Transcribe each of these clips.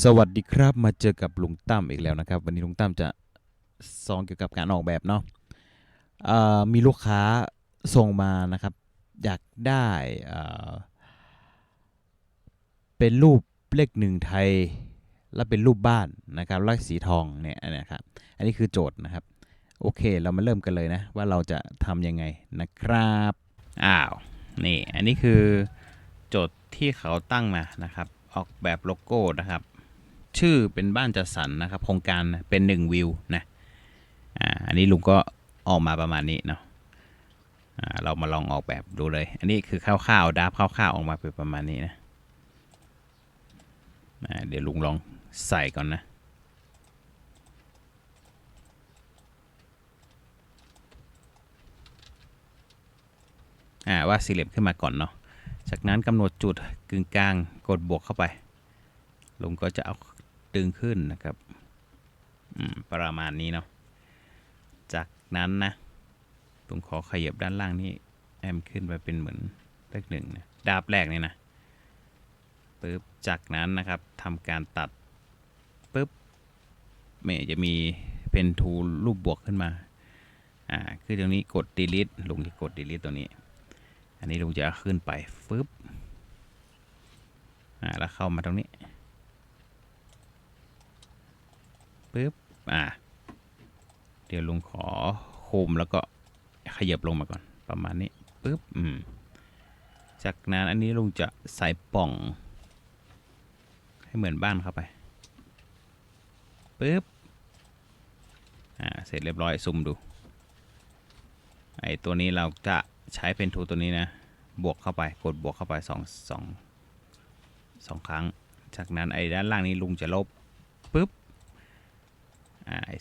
สวัสดีครับมาเจอกับลุงตั้มอีกแล้วนะครับ วันนี้ลุงตั้มจะสอนเกี่ยวกับการออกแบบเนาะมีลูกค้าส่งมานะครับ อยากได้เอ่อเป็นรูปเลขหนึ่งไทย และเป็นรูปบ้านนะครับลายสีทองเนี่ยนะครับอันนี้คือโจทย์นะครับ โอเคเรามาเริ่มกันเลยนะ ว่าเราจะทำยังไงนะครับอ้าวนี่อันนี้คือโจทย์ที่เขาตั้งมานะครับ ออกแบบโลโก้นะครับ ชื่อเป็นบ้านจัดสรรนะครับ โครงการเป็น1วิวนะอ่าอันนี้ลุงก็ออกมาประมาณนี้เนาะอ่าเรามาลองออกแบบดูเลย อันนี้คือคร่าวๆดับคร่าวๆออกมาเป็นประมาณนี้นะอ่าเดี๋ยวลุงลองใส่ก่อนนะอ่าว่าสี่เหลี่ยมขึ้นมาก่อนเนาะจากนั้นกำหนดจุดกึ่งกลางกดบวกเข้าไปลุงก็จะเอา ดึงขึ้นนะครับประมาณนี้เนาะจากนั้นนะลุงขอขยับด้านล่างนี่แอมนขึ้นไปเป็นเหมือนเลขหนึ่งนะดาบแรกนี่นะปึ๊บจากนั้นนะครับทำการตัดปึ๊บเมย์จะมีเป็นทูรูปบวกขึ้นมาอ่าคือตรงนี้กด delete ลุงที่กด delete ตัวนี้ อันนี้ลุงจะขึ้นไปฟึบอ่าแล้วเข้ามาตรงนี้ ปึ๊บอ่าเดี๋ยวลุงขอคุมแล้วก็ขยับลงมาก่อนประมาณนี้ปึ๊บอืมจากนั้นอันนี้ลุงจะใส่ป่อง ให้เหมือนบ้านเข้าไปปึ๊บอ่าเสร็จเรียบร้อยซุ่มดูไอตัวนี้เราจะใช้เป็นทูตัวนี้นะบวกเข้าไปกดบวกเข้าไปสองสองสองครั้ง จากนั้นไอ้ด้านล่างนี้ลุงจะลบปุ๊บ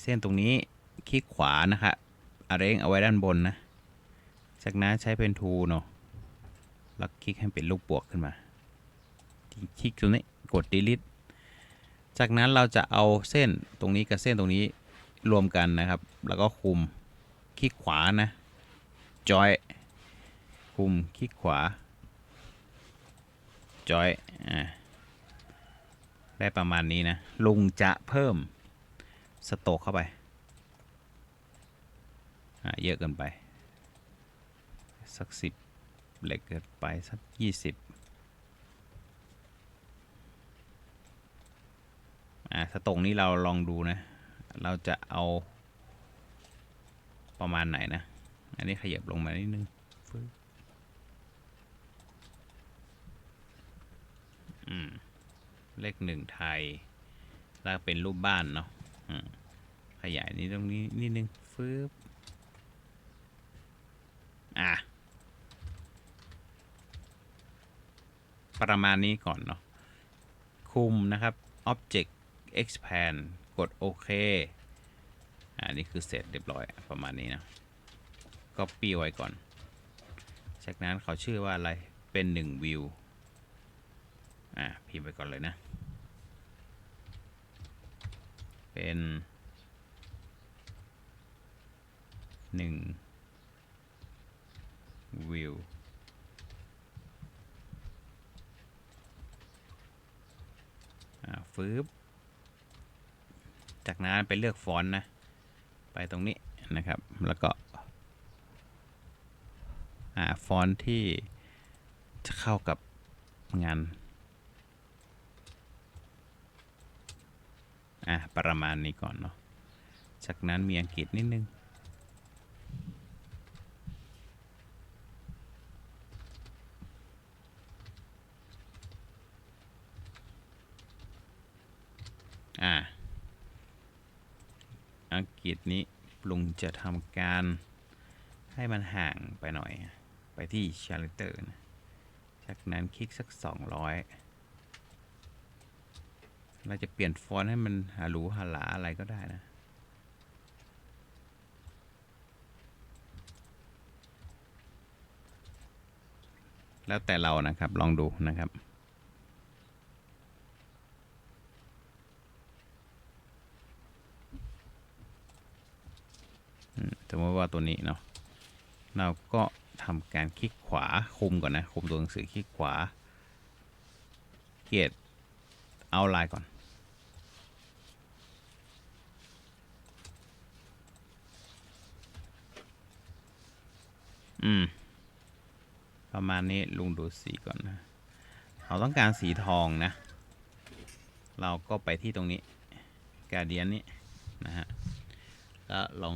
เส้นตรงนี้คลิกขวานะครับอาเร่งเอาไว้ด้านบนนะ จากนั้นใช้เป็นทูเนาะแล้วคลิกให้เป็นลูกบวกขึ้นมา คลิกตรงนี้กด delete จากนั้นเราจะเอาเส้นตรงนี้กับเส้นตรงนี้รวมกันนะครับ แล้วก็คุมคลิกขวานะจอยคุมคลิกขวาจอยอ่าได้ประมาณนี้นะ ลุงจะเพิ่ม สโตกเข้าไปเยอะเกินไป สักสิบเล็กเกินไป สักยี่สิบอ่าสโตกนี้เราลองดูนะ เราจะเอาประมาณไหนนะ อันนี้ขยับลงมานิดนึงอืมเลขหนึ่งไทยแล้วเป็นรูปบ้านเนาะ ขยายนี้ตรงนี้นิดนึงฟึบอะ ประมาณนี้ก่อนเนาะ คุมนะครับ Object Expand กดโอเค อันนี้คือเสร็จเรียบร้อยประมาณนี้นะก็ปีไว้ก่อน จากนั้นเขาชื่อว่าอะไร เป็นหนึ่งวิวอ่าพิมพ์ไปก่อนเลยนะ เป็นหนึ่งวิวอ่าฟืบจากนั้นไปเลือกฟอนต์นะ ไปตรงนี้นะครับ แล้วก็หาฟอนต์ที่จะเข้ากับงาน อะ ประมาณนี้ก่อนเนาะ จากนั้นมีอังกฤษนิดนึง อ่า อังกฤษนี้ลุงจะทำการให้มันห่างไปหน่อย ไปที่ชาร์เตอร์นะ จากนั้นคลิกสัก 200 เราจะเปลี่ยนฟอนต์ให้มันหาหรูหาหลาอะไรก็ได้นะแล้วแต่เรานะครับลองดูนะครับ สมมติว่าตัวนี้เนาะเราก็ทำการคลิกขวาคุมก่อนนะคุมตัวหนังสือคลิกขวา เกียร เอาลายก่อน อืม ประมาณนี้ลุงดูสีก่อนนะ เราต้องการสีทองนะ เราก็ไปที่ตรงนี้กาเดียนนี้นะฮะ แล้วลอง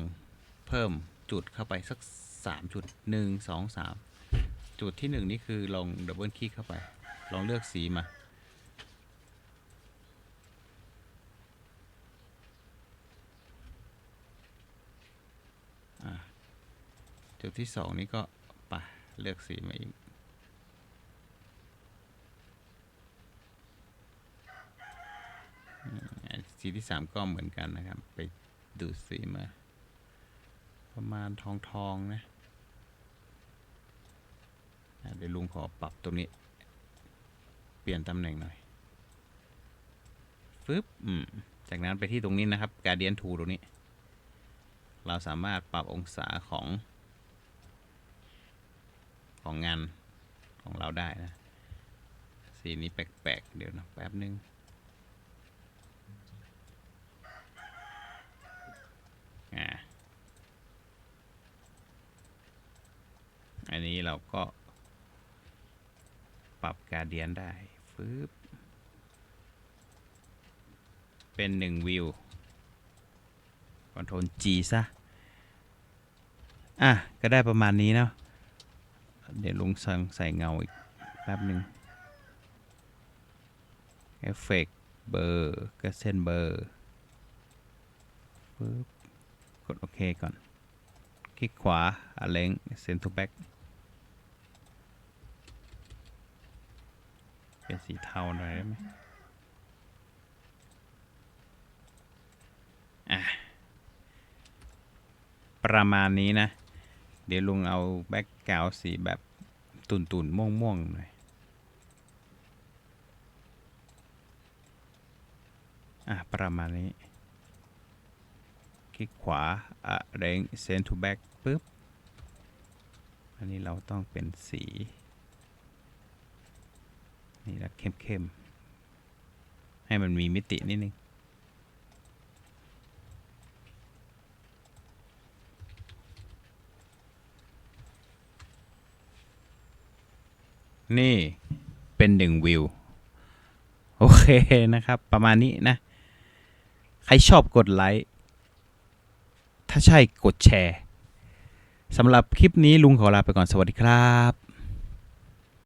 เพิ่มจุดเข้าไปสักสามจุดหนึ่งสองสามจุดที่หนึ่งนี่คือลองดับเบิลคลิกเข้าไป ลองเลือกสีมา จุดที่สองนี่ก็ไปะเลือกสีมาอีก สีที่สามก็เหมือนกันนะครับ ไปดูดสีมา ประมาณทองทองนะเดี๋ยวลุงขอปรับตรงนี้ เปลี่ยนตำแหน่งหน่อยฟึบอืมจากนั้นไปที่ตรงนี้นะครับ Guardian 2ตรงนี้ เราสามารถปรับองศาของ ของงานของเราได้นะ สีนี้แปลกๆ เดี๋ยวนะแป๊บนึงอ่าอันนี้เราก็ ปรับการเดียนได้ฟึบเป็นหนึ่งวิวคอนโทรล G ซะ อะ ก็ได้ประมาณนี้เนาะ เดี๋ยวลุงสั่งใส่เงาอีกแป๊บหนึ่งเอฟเฟกเบอร์ก็เส้นเบอร์ปึ๊บกดโอเคก่อน คลิกขวาอเลงเซนทูแบ็กเป็นสีเทาหน่อยได้ไหมอะประมาณนี้นะ เดี๋ยวลุงเอาแบ็กกราวสีแบบตุนตุนๆม่วงม่วงๆหน่อย อะ ประมาณนี้ คลิกขวาอะเร่ง send to back ปุ๊บ อันนี้เราต้องเป็นสี นี่ละเข้มๆ ให้มันมีมิตินิดนึง นี่เป็นหนึ่งวิว โอเคนะครับ ประมาณนี้นะ ใครชอบกดไลค์ ถ้าใช่กดแชร์สำหรับคลิปนี้ลุงขอลาไปก่อนสวัสดีครับ